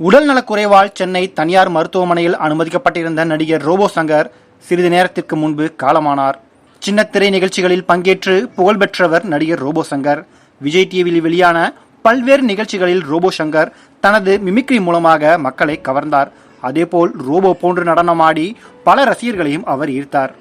உடல் நலக்குறைவால் சென்னை தனியார் மருத்துவமனையில் அனுமதிக்கப்பட்டிருந்த நடிகர் ரோபோ சங்கர் சிறிது நேரத்திற்கு முன்பு காலமானார். சின்னத்திரை நிகழ்ச்சிகளில் பங்கேற்று புகழ்பெற்றவர் நடிகர் ரோபோ சங்கர். விஜய் டிவியில் வெளியான பல்வேறு நிகழ்ச்சிகளில் ரோபோ சங்கர் தனது மிமிக்ரி மூலமாக மக்களை கவர்ந்தார். அதேபோல் ரோபோ போன்று நடனமாடி பல ரசிகர்களையும் அவர் ஈர்த்தார்.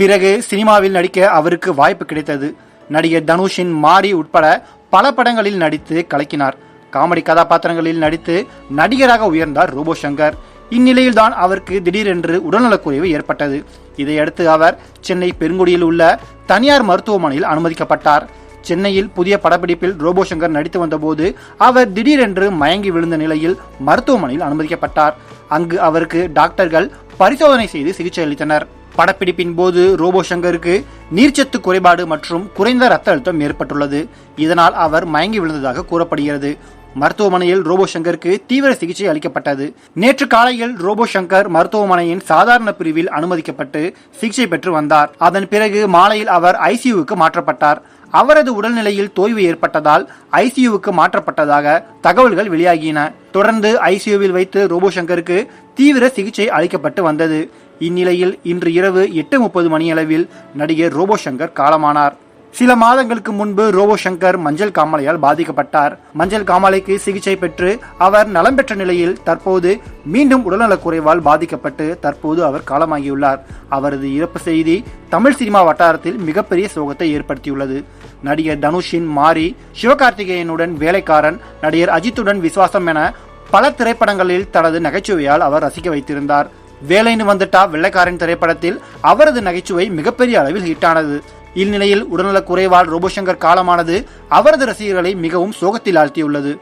பிறகு சினிமாவில் நடிக்க அவருக்கு வாய்ப்பு கிடைத்தது. நடிகர் தனுஷின் மாரி உட்பட பல படங்களில் நடித்து கலக்கினார். காமெடி கதாபாத்திரங்களில் நடித்து நடிகராக உயர்ந்தார் ரோபோ சங்கர் இந்நிலையில்தான் அவருக்கு திடீரென்று உடல்நலக்குறைவு ஏற்பட்டது. இதையடுத்து அவர் சென்னை பெருங்குடியில் உள்ள தனியார் மருத்துவமனையில் அனுமதிக்கப்பட்டார். சென்னையில் புதிய படப்பிடிப்பில் ரோபோ சங்கர் நடித்து வந்தபோது அவர் திடீரென்று மயங்கி விழுந்த நிலையில் மருத்துவமனையில் அனுமதிக்கப்பட்டார். அங்கு அவருக்கு டாக்டர்கள் பரிசோதனை செய்து சிகிச்சை அளித்தனர். படப்பிடிப்பின் போது ரோபோ சங்கருக்கு நீர்ச்சத்து குறைபாடு மற்றும் குறைந்த ரத்த அழுத்தம் ஏற்பட்டுள்ளது. இதனால் அவர் மயங்கி விழுந்ததாக கூறப்படுகிறது. மருத்துவமனையில் ரோபோ சங்கருக்கு தீவிர சிகிச்சை அளிக்கப்பட்டது. நேற்று காலையில் ரோபோ சங்கர் மருத்துவமனையின் சாதாரண பிரிவில் அனுமதிக்கப்பட்டு சிகிச்சை பெற்று வந்தார். அதன் பிறகு மாலையில் அவர் ஐசியூவுக்கு மாற்றப்பட்டார். அவரது உடல்நிலையில் தோய்வு ஏற்பட்டதால் ஐசியூவுக்கு மாற்றப்பட்டதாக தகவல்கள் வெளியாகின. தொடர்ந்து ஐசியூவில் வைத்து ரோபோ சங்கருக்கு தீவிர சிகிச்சை அளிக்கப்பட்டு வந்தது. இந்நிலையில் இன்று இரவு எட்டு முப்பது மணியளவில் நடிகர் ரோபோ சங்கர் காலமானார். சில மாதங்களுக்கு முன்பு ரோபோ சங்கர் மஞ்சள் காமாலையால் பாதிக்கப்பட்டார். மஞ்சள் காமாலைக்கு சிகிச்சை பெற்று அவர் நலம் பெற்ற நிலையில் தற்போது மீண்டும் உடல்நலக் குறைவால் பாதிக்கப்பட்டு தற்போது அவர் காலமாகியுள்ளார். அவரது இறப்பு செய்தி தமிழ் சினிமா வட்டாரத்தில் மிகப்பெரிய சோகத்தை ஏற்படுத்தியுள்ளது. நடிகர் தனுஷின் மாரி சிவகார்த்திகேயனுடன் வேலைக்காரன் நடிகர் அஜித்துடன் விசுவாசம் என பல திரைப்படங்களில் தனது நகைச்சுவையால் அவர் ரசிக்க வைத்திருந்தார். வேலைன்னு வந்துட்டா வெள்ளைக்காரன் திரைப்படத்தில் அவரது நகைச்சுவை மிகப்பெரிய அளவில் ஹிட்டானது இந்நிலையில் உடல்நலக் குறைவால் ரோபோசங்கர் காலமானது அவரது ரசிகர்களை மிகவும் சோகத்தில் ஆழ்த்தியுள்ளது.